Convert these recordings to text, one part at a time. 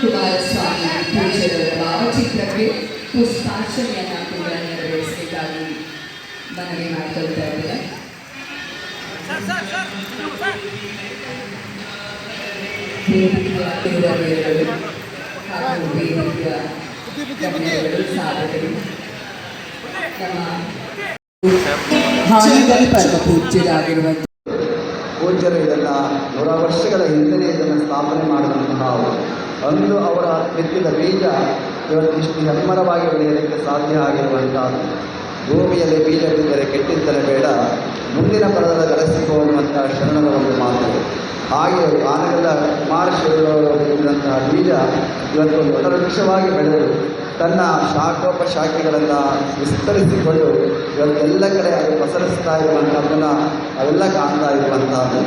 ಕುಮಾರಸ್ವಾಮಿ ಪೂಜೆಯ ಭಾವಚಿತ್ರಕ್ಕೆ ಪುಷ್ಪಾರ್ಚನೆಯನ್ನು ಕೂಡ ನೆರವೇರಿಸಬೇಕಾಗಿ ಮನವಿ ಮಾಡಿಕೊಳ್ತಾರೆ ಹಾಗೂ ವೇದಿಕೆಯ ನೂರ ವರ್ಷಗಳ ಹಿಂದೆಯೇ ಇದನ್ನು ಸ್ಥಾಪನೆ ಮಾಡಿದಂತಹ ಅಂದು ಅವರ ಬಿತ್ತಿದ ಬೀಜ ಇವತ್ತು ಇಷ್ಟು ಹೆಮ್ಮರವಾಗಿ ಬೆಳೆಯಲಿಕ್ಕೆ ಸಾಧ್ಯ ಆಗಿರುವಂತಹ ಭೂಮಿಯಲ್ಲಿ ಬೀಜ ಬಿದ್ದರೆ ಕೆಟ್ಟಿದ್ದರೆ ಬೇಡ. ಮುಂದಿನ ಪದದ ಗಳಿಸಿಕೋ ಅನ್ನುವಂಥ ಶರಣರ ಒಂದು ಮಾತು. ಹಾಗೆ ಆನಗದ ಕುಮಾರಶಿವರವರು ಬಿತ್ತಿದಂತಹ ಬೀಜ ಇವತ್ತು ಒಂದು ವೃಕ್ಷವಾಗಿ ಬೆಳೆದು ತನ್ನ ಶಾಖೋಪಶಾಖೆಗಳನ್ನು ವಿಸ್ತರಿಸಿಕೊಂಡು ಇವತ್ತೆಲ್ಲ ಕಡೆ ಅದು ಪಸರಿಸ್ತಾ ಇರುವಂಥದ್ದನ್ನು ಅವೆಲ್ಲ ಕಾಣ್ತಾ ಇರುವಂಥದ್ದು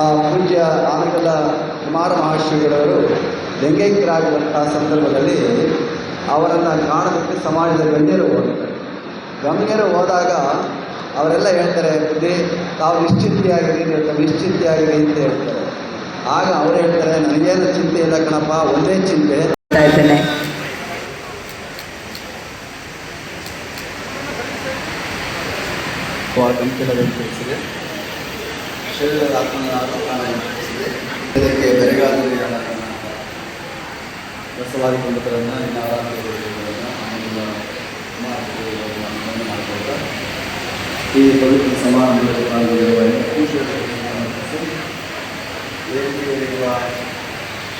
ಆ ಪೂಜ್ಯ ಆನಗದ ಕುಮಾರ ಮಹರ್ಷಿಗಳವರು ಲಿಂಗೈಕ್ಯರಾಗಿರುವಂತಹ ಸಂದರ್ಭದಲ್ಲಿ ಅವರನ್ನು ಕಾಣೋದಕ್ಕೆ ಸಮಾಜದ ಗಣ್ಯರು ಹೋಗ್ತಾರೆ ಗಣ್ಯರು ಹೋದಾಗ ಅವರೆಲ್ಲ ಹೇಳ್ತಾರೆ ಬುದ್ಧಿ ತಾವು ನಿಶ್ಚಿಂತೆಯಾಗಿರಿ ಹೇಳ್ತಾರೆ ನಿಶ್ಚಿಂತೆಯಾಗಿರಿ ಅಂತ ಹೇಳ್ತಾರೆ. ಆಗ ಅವರು ಹೇಳ್ತಾರೆ ನನಗೇನು ಚಿಂತೆ ಇಲ್ಲ ಕಣಪ್ಪ ಒಂದೇ ಚಿಂತೆ. ಹೇಳ್ತಾ ಇದ್ದೇನೆ. ತಿಳಿಸಿದೆ ಶರೀರದ ಆತ್ಮನ ಇದಕ್ಕೆ ಬೆರಗಾದಲ್ಲಿ ಇನ್ನು ಆರಾಧನೆಗಳನ್ನು ಈ ಪವಿತ್ರ ಸಮಾರಂಭದಲ್ಲಿ ಪಾಲ್ಗೊಂಡಿರುವ ವೇದಿಕೆಯಲ್ಲಿರುವ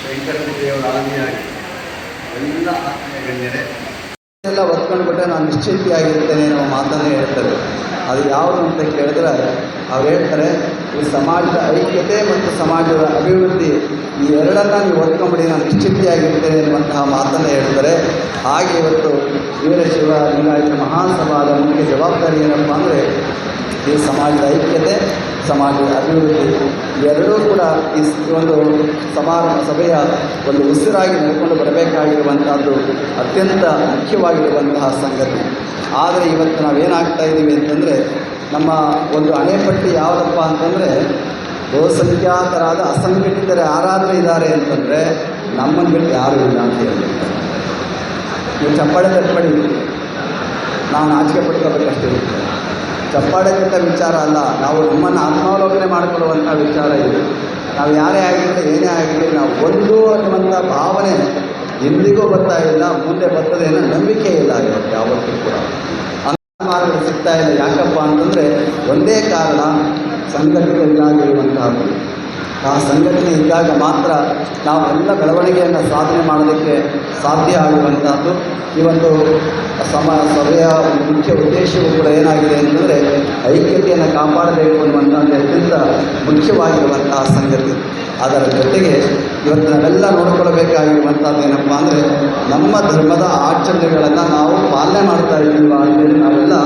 ಶಂಕರ ದೇವರ ಆದಿಯಾಗಿ ಎಲ್ಲ ಆತ್ಮೀಯ ಗಣ್ಯರೇ ಎಲ್ಲ ಒತ್ಕೊಂಡ್ಬಿಟ್ರೆ ನಾನು ನಿಶ್ಚಿಂತೆಯಾಗಿರ್ತೇನೆ ಅನ್ನೋ ಮಾತನ್ನೇ ಹೇಳ್ತಾರೆ. ಅದು ಯಾವುದು ಅಂತ ಕೇಳಿದ್ರೆ ಅವ್ರು ಹೇಳ್ತಾರೆ ಈ ಸಮಾಜದ ಐಕ್ಯತೆ ಮತ್ತು ಸಮಾಜದ ಅಭಿವೃದ್ಧಿ ಈ ಎರಡನ್ನ ನೀವು ಒತ್ಕೊಂಡ್ಬಿಡಿ ನಾನು ನಿಶ್ಚಿತಿಯಾಗಿರ್ತೇನೆ ಎನ್ನುವಂತಹ ಮಾತನ್ನು ಹೇಳ್ತಾರೆ ಹಾಗೆ ಇವತ್ತು ವೀರಶಿವ ಲಿಂಗಾಯತ ಮಹಾಸಭಾದ ಮುಖ್ಯ ಜವಾಬ್ದಾರಿ ಏನಪ್ಪ ಅಂದರೆ, ಈ ಸಮಾಜದ ಐಕ್ಯತೆ, ಸಮಾಜದ ಅಭಿವೃದ್ಧಿ, ಎರಡೂ ಕೂಡ ಈ ಒಂದು ಸಮಾರಂಭ ಸಭೆಯ ಒಂದು ಉಸಿರಾಗಿ ನಡ್ಕೊಂಡು ಬರಬೇಕಾಗಿರುವಂಥದ್ದು ಅತ್ಯಂತ ಮುಖ್ಯವಾಗಿರುವಂತಹ ಸಂಗತಿ. ಆದರೆ ಇವತ್ತು ನಾವೇನಾಗ್ತಾ ಇದ್ದೀವಿ ಅಂತಂದರೆ ನಮ್ಮ ಒಂದು ಅಣೆಪಟ್ಟಿ ಯಾವುದಪ್ಪ ಅಂತಂದರೆ ಬಹುಸಂಖ್ಯಾತರಾದ ಅಸಂಘಟಿತರ ಯಾರಾದರೂ ಇದ್ದಾರೆ ಅಂತಂದರೆ ನಮ್ಮನ್ನು ಬಿಟ್ಟು ಯಾರು ಇಲ್ಲ ಅಂತ ಹೇಳಿ ನೀವು ಚಪ್ಪಾಳೆ ತಟ್ಪಡಿ ನಾನು ಆಚೆಗೆ ಪಡ್ಕೋಬೇಕಷ್ಟೇ. ಇರುತ್ತೆ ಚಪ್ಪಾಳೆ ಕೆಟ್ಟ ವಿಚಾರ ಅಲ್ಲ, ನಾವು ನಮ್ಮನ್ನು ಆತ್ಮಾವಲೋಕನೆ ಮಾಡಿಕೊಳ್ಳುವಂಥ ವಿಚಾರ ಇದು. ನಾವು ಯಾರೇ ಆಗಿರಲಿ, ಏನೇ ಆಗಿರಲಿ, ನಾವು ಒಂದು ಅನ್ನುವಂಥ ಭಾವನೆ ಎಂದಿಗೂ ಬರ್ತಾ ಇಲ್ಲ, ಮುಂದೆ ಬರ್ತದೆ ಅನ್ನೋ ನಂಬಿಕೆ ಇಲ್ಲ ಇವತ್ತು ಯಾವತ್ತೂ ಕೂಡ. ಮಾರ್ಗಗಳು ಸಿಗ್ತಾ ಇಲ್ಲ. ಯಾಕಪ್ಪ ಅಂತಂದರೆ ಒಂದೇ ಕಾರಣ ಸಂಘಟನೆ ಇರುವಂತಹದ್ದು ಆ ಸಂಘಟನೆ ಇದ್ದಾಗ ಮಾತ್ರ ನಾವು ಎಲ್ಲ ಬೆಳವಣಿಗೆಯನ್ನು ಸಾಧನೆ ಮಾಡೋದಕ್ಕೆ ಸಾಧ್ಯ ಆಗುವಂತಹದ್ದು. ಈ ಒಂದು ಸಮ, ಸಭೆಯ ಮುಖ್ಯ ಉದ್ದೇಶವೂ ಕೂಡ ಏನಾಗಿದೆ ಅಂತಂದರೆ ಐಕ್ಯತೆಯನ್ನು ಕಾಪಾಡಬೇಕು ಅನ್ನುವಂಥದ್ದು ಅತ್ಯಂತ ಮುಖ್ಯವಾಗಿರುವಂತಹ ಸಂಗತಿ ಅದರ ಜೊತೆಗೆ ಇವತ್ತು ನಾವೆಲ್ಲ ನೋಡ್ಕೊಳ್ಬೇಕಾಗಿರುವಂಥದ್ದು ಏನಪ್ಪ ಅಂದರೆ ನಮ್ಮ ಧರ್ಮದ ಆಚರಣೆಗಳನ್ನು ನಾವು ಪಾಲನೆ ಮಾಡ್ತಾ ಇದ್ದೀವ ಅಂತೇಳಿ ನಾವೆಲ್ಲ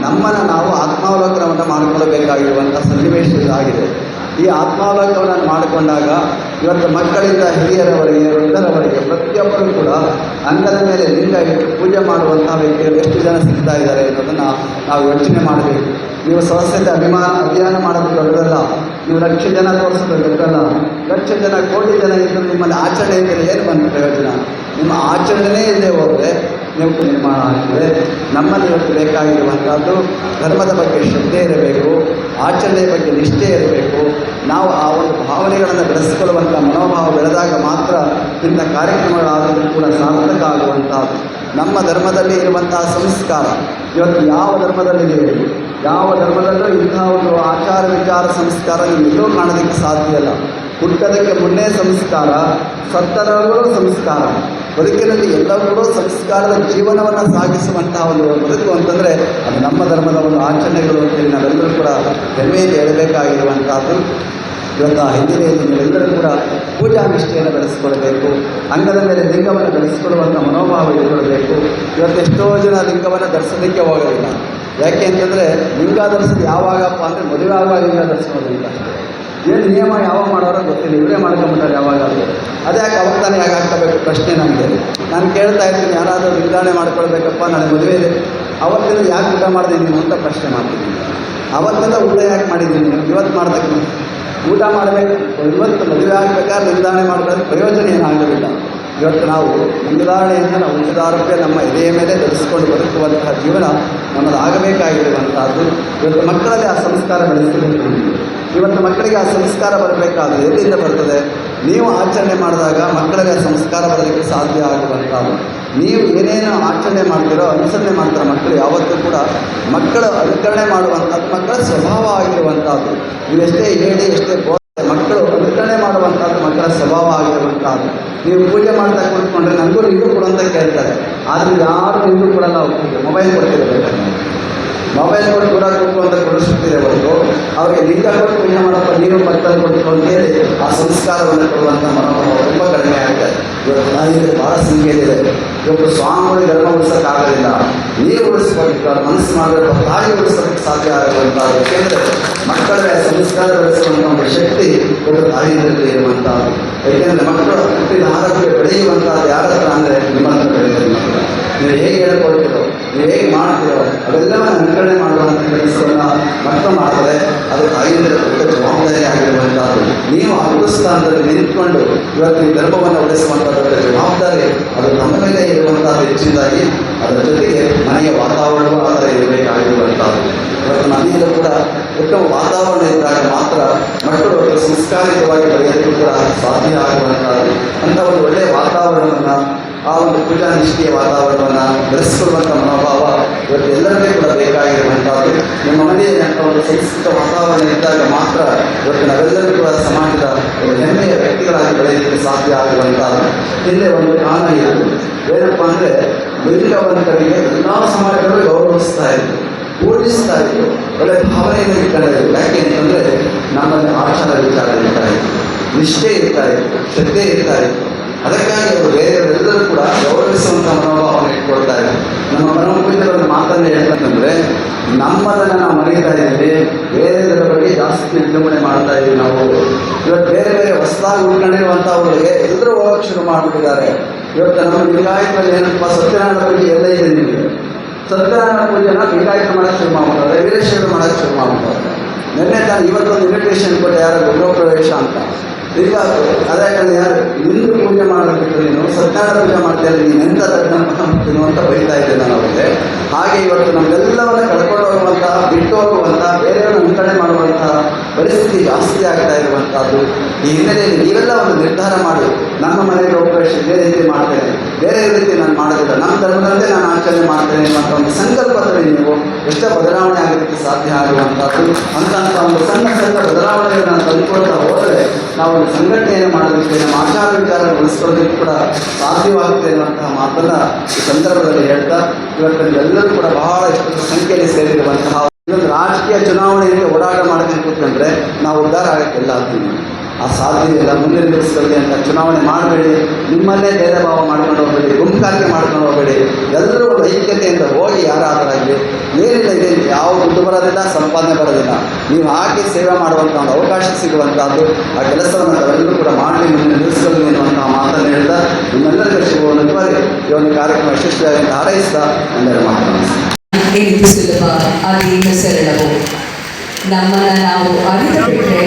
ನಮ್ಮನ್ನು ನಾವು ಆತ್ಮಾವಲೋಕನವನ್ನು ಮಾಡಿಕೊಳ್ಳಬೇಕಾಗಿರುವಂಥ ಸನ್ನಿವೇಶ ಇದಾಗಿದೆ ಈ ಆತ್ಮಾವಲೋಕನವನ್ನು ಮಾಡಿಕೊಂಡಾಗ ಇವತ್ತು ಮಕ್ಕಳಿಂದ ಹಿರಿಯರವರೆಗೆ, ವೃದ್ಧರವರೆಗೆ ಪ್ರತಿಯೊಬ್ಬರೂ ಕೂಡ ಅಂಗದ ಮೇಲೆ ಲಿಂಗ ಇಟ್ಟು ಪೂಜೆ ಮಾಡುವಂಥ ವ್ಯಕ್ತಿಗಳು ಎಷ್ಟು ಜನ ಸಿಗ್ತಾ ಇದ್ದಾರೆ ಅನ್ನೋದನ್ನು ನಾವು ಯೋಚನೆ ಮಾಡಬೇಕು. ನೀವು ಸ್ವಸ್ಥತೆ ಅಭಿಮಾನ, ಅಭಿಯಾನ ಮಾಡೋದು ದೊಡ್ಡದಲ್ಲ ನೀವು ಲಕ್ಷ ಜನ ತೋರಿಸೋದು ದೊಡ್ಡಲ್ಲ ಲಕ್ಷ ಜನ, ಕೋಟಿ ಜನ ಇದ್ದರೂ ನಿಮ್ಮಲ್ಲಿ ಆಚರಣೆ ಇದ್ದರೆ ಏನು ಬಂದ ಪ್ರಯೋಜನ? ನಿಮ್ಮ ಆಚರಣೆನೇ ಇಲ್ಲದೆ ಹೋದರೆ ನೀವು ನಿರ್ಮಾಣ ಆಗ್ತದೆ. ನಮ್ಮಲ್ಲಿ ಇವತ್ತು ಬೇಕಾಗಿರುವಂಥದ್ದು ಧರ್ಮದ ಬಗ್ಗೆ ಶ್ರದ್ಧೆ ಇರಬೇಕು. ಆಚರಣೆಯ ಬಗ್ಗೆ ನಿಷ್ಠೆ ಇರಬೇಕು. ನಾವು ಆ ಒಂದು ಭಾವನೆಗಳನ್ನು ಬೆಳೆಸಿಕೊಳ್ಳುವಂಥ ಮನೋಭಾವ ಬೆಳೆದಾಗ ಮಾತ್ರ ಇಂಥ ಕಾರ್ಯಕ್ರಮಗಳಾದರೂ ಕೂಡ ಸಾರ್ಥಕ ಆಗುವಂಥದ್ದು. ನಮ್ಮ ಧರ್ಮದಲ್ಲಿ ಇರುವಂತಹ ಸಂಸ್ಕಾರ, ಇವತ್ತು ಯಾವ ಧರ್ಮದಲ್ಲಿದೆ ಹೇಳಿ ಯಾವ ಧರ್ಮದಲ್ಲೂ ಇಂತಹ ಒಂದು ಆಚಾರ ವಿಚಾರ ಸಂಸ್ಕಾರ ಎಲ್ಲೂ ಕಾಣೋದಕ್ಕೆ ಸಾಧ್ಯ ಇಲ್ಲ. ಹುಟ್ಟೋದಕ್ಕೆ ಮುನ್ನೇ ಸಂಸ್ಕಾರ, ಸತ್ತರಲ್ಲೂ ಸಂಸ್ಕಾರ. ಬದುಕಿನಲ್ಲಿ ಎಲ್ಲರೂ ಸಂಸ್ಕಾರದ ಜೀವನವನ್ನು ಸಾಗಿಸುವಂತಹ ಒಂದು ಬದುಕು ಅಂತಂದರೆ ಅದು ನಮ್ಮ ಧರ್ಮದ ಒಂದು ಆಚರಣೆಗಳು ಅಂತೇಳಿ ನಾವೆಲ್ಲರೂ ಕೂಡ ಹೆಮ್ಮೆಯಿಂದ ಹೇಳಬೇಕಾಗಿರುವಂಥದ್ದು ಇವತ್ತು ಆ ಹಿನ್ನೆಲೆಯಲ್ಲಿ ನೀವೆಲ್ಲರೂ ಕೂಡ ಪೂಜಾ ನಿಷ್ಠೆಯನ್ನು ಬೆಳೆಸಿಕೊಳ್ಳಬೇಕು ಅಂಗದ ಮೇಲೆ ಲಿಂಗವನ್ನು ಬೆಳೆಸಿಕೊಳ್ಳುವಂಥ ಮನೋಭಾವ ಇಟ್ಕೊಳ್ಬೇಕು. ಇವತ್ತು ಎಷ್ಟೋ ಜನ ಲಿಂಗವನ್ನು ಧರಿಸೋದಕ್ಕೆ ಹೋಗೋದಿಲ್ಲ ಯಾಕೆ ಅಂತಂದರೆ ಲಿಂಗ ಧರಿಸೋದು ಯಾವಾಗಪ್ಪ ಅಂದರೆ ಮದುವೆ ಆಗುವಾಗ ಲಿಂಗ ಧರಿಸ್ಕೊಳ್ಳೋದಿಲ್ಲ ಅಷ್ಟೇ ಏನು ನಿಯಮ ಯಾವಾಗ ಮಾಡೋರೋ ಗೊತ್ತಿಲ್ಲ. ಇವರೇ ಮಾಡ್ಕೊಂಬಿಟ್ಟಾರೆ ಯಾವಾಗಾದರೂ ಅದೇ ಯಾಕೆ ಅವಾಗ ತಾನೇ ಯಾಕೆ ಆಗ್ತಬೇಕು ಪ್ರಶ್ನೆ ನನಗೆ. ನಾನು ಕೇಳ್ತಾ ಇರ್ತೀನಿ, ಯಾರಾದರೂ ನಿರ್ಧಾರಣೆ ಮಾಡ್ಕೊಳ್ಬೇಕಪ್ಪ ನಾಳೆ ಮದುವೆ ಇದೆ. ಅವತ್ತಿನ ಯಾಕೆ ಊಟ ಮಾಡಿದೆ ನೀನು ಅಂತ ಪ್ರಶ್ನೆ ಮಾಡ್ತೀನಿ. ಅವತ್ತಿಂದ ಊಟ ಯಾಕೆ ಮಾಡಿದ್ದೀನಿ ನೀನು? ಇವತ್ತು ಮಾಡ್ದಕ್ಕೆ ಊಟ ಮಾಡಬೇಕು. ಇವತ್ತು ಮದುವೆ ಆಗಬೇಕಾದ್ರೆ ನಿರ್ಧಾರಣೆ ಮಾಡಬೇಕು ಪ್ರಯೋಜನ ಏನಾಗಲಿಲ್ಲ. ಇವತ್ತು ನಾವು ಮುಂದಾರಣೆಯಿಂದ ನಾವು ಉಳಿದ ನಮ್ಮ ಎದೆಯ ಮೇಲೆ ಧರಿಸಿಕೊಂಡು ಬದುಕುವಂತಹ ಜೀವನ ನಮ್ಮದು ಆಗಬೇಕಾಗಿರುವಂತಹದ್ದು ಇವತ್ತು ಮಕ್ಕಳಲ್ಲಿ ಆ ಸಂಸ್ಕಾರ ಬೆಳೆಸಬೇಕು. ಇವತ್ತು ಮಕ್ಕಳಿಗೆ ಆ ಸಂಸ್ಕಾರ ಬರಬೇಕಾದ್ರೆ ಎಲ್ಲಿಂದ ಬರ್ತದೆ? ನೀವು ಆಚರಣೆ ಮಾಡಿದಾಗ ಮಕ್ಕಳಿಗೆ ಆ ಸಂಸ್ಕಾರ ಬರಲಿಕ್ಕೆ ಸಾಧ್ಯ ಆಗುವಂಥದ್ದು. ನೀವು ಏನೇನು ಆಚರಣೆ ಮಾಡ್ತೀರೋ, ಅನುಸರಣೆ ಮಾಡ್ತಾರೆ ಮಕ್ಕಳು, ಯಾವತ್ತೂ ಕೂಡ ಮಕ್ಕಳು ಅನುಕರಣೆ ಮಾಡುವಂಥದ್ದು ಮಕ್ಕಳ ಸ್ವಭಾವ ಆಗಿರುವಂಥದ್ದು. ಇವೆಷ್ಟೇ ಹೇಳಿ, ಎಷ್ಟೇ ಮಕ್ಕಳು ಅನುಕರಣೆ ಮಾಡುವಂಥದ್ದು ಮಕ್ಕಳ ಸ್ವಭಾವ ಆಗಿರುವಂಥದ್ದು ನೀವು ಪೂಜೆ ಮಾಡ್ತಾ ಕೂತ್ಕೊಂಡ್ರೆ ನನಗೂ ನೀವು ಕೊಡು ಅಂತ ಕೇಳ್ತಾರೆ. ಆದರೆ ಯಾರು ನೀವು ಕೊಡಲ್ಲ ಮೊಬೈಲ್ ಕೊಡ್ತಿರಬೇಕು ಮೊಬೈಲ್ ಕೊಟ್ಟು ಕೂಡ ಅಂತ ಕೊಡಿಸುತ್ತಿದೆ ಹೊರತು. ಅವರಿಗೆ ಲಿಂಗ ಕೊಟ್ಟು ಪೂಜೆ ಮಾಡಪ್ಪ ನೀರು ಮಕ್ಕಳು ಕೊಟ್ಟು ಹೇಳಿ ಆ ಸಂಸ್ಕಾರವನ್ನು ಕೊಡುವಂಥ ಮನೋಭಾವ ತುಂಬ ಕಡಿಮೆ ಆಗಿದೆ ಇವತ್ತು ನಾನು ಭಾಳ ಸಂಖ್ಯೆಯಿದೆ ಇವತ್ತು ಸ್ವಾಮಿಗಳು ಧರ್ಮ ಉಳಿಸೋಕ್ಕಾಗಲಿಲ್ಲ ನೀವು ಉಳಿಸ್ಬೇಕು ಅವ್ರ ಮನಸ್ಸು ಮಾಡಬೇಕು ತಾಯಿ ಉಳಿಸೋದಕ್ಕೆ ಸಾಧ್ಯ ಆಗುವಂಥದ್ದು ಏಕೆಂದರೆ ಮಕ್ಕಳ ಸಂಸ್ಕಾರ ಬೆಳೆಸುವಂಥ ಒಂದು ಶಕ್ತಿ ಇವತ್ತು ತಾಯಿಯಲ್ಲಿ ಇರುವಂತಹ ಏಕೆಂದರೆ ಮಕ್ಕಳು ಹುಟ್ಟಿನ ಆರೋಗ್ಯ ಬೆಳೆಯುವಂಥದ್ದು ಯಾರ ಹತ್ರ ಅಂದರೆ ನಿಮ್ಮ ಹತ್ರ ಬೆಳೆಯುತ್ತೆ ನೀವು ಹೇಗೆ ಹೇಳ್ಕೊಳ್ತೀರೋ, ನೀವು ಹೇಗೆ ಮಾಡ್ತೀರೋ, ಅವೆಲ್ಲವನ್ನ ಅನುಕರಣೆ ಮಾಡುವಂಥ ಕೆಲಸವನ್ನು ಮಕ್ಕಳು ಮಾಡ್ತಾರೆ ಅದು ತಾಯಿಯಿಂದ ದೊಡ್ಡ ಜವಾಬ್ದಾರಿ ಆಗಿರುವಂಥದ್ದು. ನೀವು ಆ ಗುರುಸ್ಥಾನದಲ್ಲಿ ನಿಂತ್ಕೊಂಡು ಇವತ್ತು ಈ ಧರ್ಮವನ್ನು ಉಳಿಸುವಂಥ ದೊಡ್ಡ ಜವಾಬ್ದಾರಿ ಅದು ನಮ್ಮ ಮೇಲೆ ಇರುವಂಥದ್ದು ಹೆಚ್ಚಿನದಾಗಿ ಅದರ ಜೊತೆಗೆ ಮನೆಯ ವಾತಾವರಣವೂ ಆ ಥರ ಇರಬೇಕಾಗಿರುವಂಥದ್ದು ಇವತ್ತು ಮನೆಯಲ್ಲೂ ಕೂಡ ಉತ್ತಮ ವಾತಾವರಣ ಇದ್ದಾಗ ಮಾತ್ರ ಮಕ್ಕಳು ಸಂಸ್ಕಾರಿತವಾಗಿ ಬೆಳೆಯಲು ಕೂಡ ಸಾಧ್ಯ ಆಗುವಂಥದ್ದು. ಅಂಥ ಒಂದು ಒಳ್ಳೆಯ ವಾತಾವರಣವನ್ನು ಆ ಒಂದು ಪೂಜಾ ನಿಷ್ಠೆಯ ವಾತಾವರಣವನ್ನು ಬೆಳೆಸಿಕೊಳ್ಳುವಂಥ ಮನೋಭಾವ ಇವತ್ತು ಎಲ್ಲರಿಗೂ ಕೂಡ ಬೇಕಾಗಿರುವಂಥದ್ದು ನಿಮ್ಮ ಮನೆಯಲ್ಲಿ ಅಂತ ಒಂದು ಸಂಸ್ಕೃತ ವಾತಾವರಣ ಇದ್ದಾಗ ಮಾತ್ರ ಇವತ್ತು ನಾವೆಲ್ಲರೂ ಕೂಡ ಸಮಾಜದ ಒಂದು ಹೆಮ್ಮೆಯ ವ್ಯಕ್ತಿಗಳಾಗಿ ಬೆಳೆಯಲಿಕ್ಕೆ ಸಾಧ್ಯ ಆಗುವಂಥದ್ದು ಇಲ್ಲೇ ಒಂದು ಕಾರಣ ಇತ್ತು ಏನಪ್ಪ ಅಂದರೆ ಲಿಂಗವಂತರಿಗೆ ಎಲ್ಲ ಸಮಾಜಗಳು ಗೌರವಿಸ್ತಾ ಇದ್ರು. ಪೂಜಿಸ್ತಾ ಇದ್ರು. ಒಳ್ಳೆ ಭಾವನೆಯನ್ನು ಇಟ್ಕೊಂಡಿದ್ರು ಯಾಕೆ ಅಂತಂದರೆ ನಮ್ಮಲ್ಲಿ ಆಚಾರ ವಿಚಾರ ಇರ್ತಾ ಇತ್ತು. ನಿಷ್ಠೆ ಇರ್ತಾ ಇತ್ತು. ಶ್ರದ್ಧೆ ಇರ್ತಾ ಇತ್ತು. ಅದಕ್ಕಾಗಿ ಅವರು ಬೇರೆಯವರೆಲ್ಲರೂ ಕೂಡ ಗೌರವಿಸುವಂಥ ಮನೋಭಾವನೆ ಇಟ್ಕೊಳ್ತಾರೆ ನಮ್ಮ ಪರಮಪೂಜ್ಯರ ಒಂದು ಮಾತನ್ನು ಹೇಳ್ಬೇಕಂದ್ರೆ, ನಮ್ಮದನ್ನು ನಾವು ಮರೀತಾ ಇದ್ದೀವಿ, ಬೇರೆದರ ಬಗ್ಗೆ ಜಾಸ್ತಿ ವಿಜೃಂಭಣೆ ಮಾಡ್ತಾ ಇದ್ದೀವಿ ನಾವು. ಇವತ್ತು ಬೇರೆ ಬೇರೆ ಹೊಸದಾಗಿ ಉಳ್ಕೊಂಡಿರುವಂಥವ್ರಿಗೆ ಎಲ್ಲರೂ ಹೋಗಕ್ಕೆ ಶುರು ಮಾಡಿಬಿಟ್ಟಿದ್ದಾರೆ. ಇವತ್ತು ನಮ್ಮ ಲಿಂಗಾಯತದಲ್ಲಿ ಏನಪ್ಪ ಸತ್ಯನಾರಾಯಣ ಬಗ್ಗೆ ಎಲ್ಲ ಇದೆ ನಿಮಗೆ. ಸತ್ಯನಾರಾಯಣ ಪೂಜೆನ ಲಿಂಗಾಯತ ಮಾಡೋಕ್ಕೆ ಶುರು ಮಾಡ್ಬಿಟ್ಟಾರೆ ವೀರೇಶ್ವರ ಮಾಡೋಕ್ಕೆ ಶುರು ಮಾಡ್ಬಿಟ್ಟಾರೆ ನಿನ್ನೆ ತಾನು ಇವತ್ತೊಂದು ಇನ್ವಿಟೇಷನ್ ಕೊಟ್ಟೆ ಯಾರು ಗೃಹ ಪ್ರವೇಶ ಅಂತ. ಈಗ ಅದೇ ಯಾರು ನಿನ್ನ ಪೂಜೆ ಮಾಡಬೇಕು ನೀನು ಸತ್ಯನಾರಾಯಣ ಪೂಜೆ ಮಾಡ್ತೀಯ ನೀನು ಎಂತ ತಗೊಂಡು ಅಂತ ಬೈತಾ ಇದ್ದೆ ನಾನು ಅವರಿಗೆ. ಹಾಗೆ ಇವತ್ತು ನಮ್ಮೆಲ್ಲವನ್ನ ಕಳ್ಕೊಂಡು ಹೋಗುವಂಥ ಬಿಟ್ಟು ಹೋಗುವಂಥ ಬೇರೆಯವ್ರನ್ನ ಅನುಕರಣೆ ಮಾಡುವಂತಹ ಪರಿಸ್ಥಿತಿ ಜಾಸ್ತಿ ಆಗ್ತಾ ಇರುವಂಥದ್ದು ಈ ಹಿನ್ನೆಲೆಯಲ್ಲಿ ನೀವೆಲ್ಲ ಒಂದು ನಿರ್ಧಾರ ಮಾಡಿ. ನಮ್ಮ ಮನೆಯಲ್ಲಿ ಪ್ರವೇಶ ಬೇರೆ ರೀತಿ ಮಾಡ್ತೇನೆ. ಬೇರೆ ರೀತಿ ನಾನು ಮಾಡೋದಿಲ್ಲ. ನಮ್ಮ ಧರ್ಮದಂತೆ ನಾನು ಮಾಡ್ತೇನೆ ಅನ್ನುವಂಥ ಒಂದು ಸಂಕಲ್ಪದಲ್ಲಿ ನೀವು ಎಷ್ಟು ಬದಲಾವಣೆ ಆಗೋದಕ್ಕೆ ಸಾಧ್ಯ ಆಗುವಂಥದ್ದು ಅಂತಹ ಒಂದು ಸಣ್ಣ ಸಣ್ಣ ಬದಲಾವಣೆಗಳನ್ನು ತಂದುಕೊಳ್ತಾ ಹೋದರೆ ನಾವು ಒಂದು ಸಂಘಟನೆಯನ್ನು ಮಾಡೋದಕ್ಕೆ ನಮ್ಮ ಆಚಾರ ವಿಚಾರ ಉಳಿಸ್ಕೊಳ್ಳೋದಕ್ಕೆ ಕೂಡ ಸಾಧ್ಯವಾಗುತ್ತೆ ಅನ್ನುವಂತಹ ಮಾತನ್ನ ಈ ಸಂದರ್ಭದಲ್ಲಿ ಹೇಳ್ತಾ ಇವತ್ತು ಎಲ್ಲರೂ ಕೂಡ ಬಹಳಷ್ಟು ಸಂಖ್ಯೆಯಲ್ಲಿ ಸೇರಿರುವಂತಹ ಇವತ್ತು ರಾಜಕೀಯ ಚುನಾವಣೆಯಲ್ಲಿ ಓಡಾಟ ಮಾಡಬೇಕು ಕೂತ್ಕೊಂಡ್ರೆ ನಾವು ಉದ್ಧಾರ ಆಗಕ್ಕೆಲ್ಲ ಆಗ್ತೀವಿ ಆ ಸಾಧ್ಯ ಇಲ್ಲ ಮುಂದಿನ ದಿವಸದಲ್ಲಿ ಅಂತ ಚುನಾವಣೆ ಮಾಡಬೇಡಿ ನಿಮ್ಮನ್ನೇ ಭೇದ ಭಾವ ಮಾಡ್ಕೊಂಡು ಹೋಗಬೇಡಿ ಗುಂಪಾಗಿ ಮಾಡ್ಕೊಂಡು ಹೋಗಬೇಡಿ, ಎಲ್ಲರೂ ಐಕ್ಯತೆಯಿಂದ ಹೋಗಿ ಯಾರಾದರಾಗಲಿ, ಏನಿಲ್ಲ ಇದೆ ಯಾವ ದುಡ್ಡು ಬರೋದಿಲ್ಲ, ಸಂಪಾದನೆ ಬರೋದಿಲ್ಲ. ನೀವು ಹಾಕಿ ಸೇವೆ ಮಾಡುವಂಥ ಒಂದು ಅವಕಾಶ ಸಿಗುವಂಥದ್ದು ಆ ಕೆಲಸವನ್ನು ಎಲ್ಲರೂ ಕೂಡ ಮಾಡಿ ನಿಮ್ಮನ್ನು ನಿಲ್ಲಿಸಲು ಎನ್ನುವಂತಹ ಮಾತನ್ನು ಹೇಳ್ತಾ ನಿಮ್ಮೆಲ್ಲರಿಗೂ ಶುಭವನ್ನು ಈ ಒಂದು ಕಾರ್ಯಕ್ರಮ ಯಶಸ್ವಿಯಾಗಿ ಹಾರೈಸ್ತಾ ಎಲ್ಲರ ಮಾತನಾಡಿಸ್ತೀನಿ ಏನಿದು ಸುಲಭ ನಮ್ಮನ್ನು ನಾವು ಅರಿತು ಬಿಟ್ಟರೆ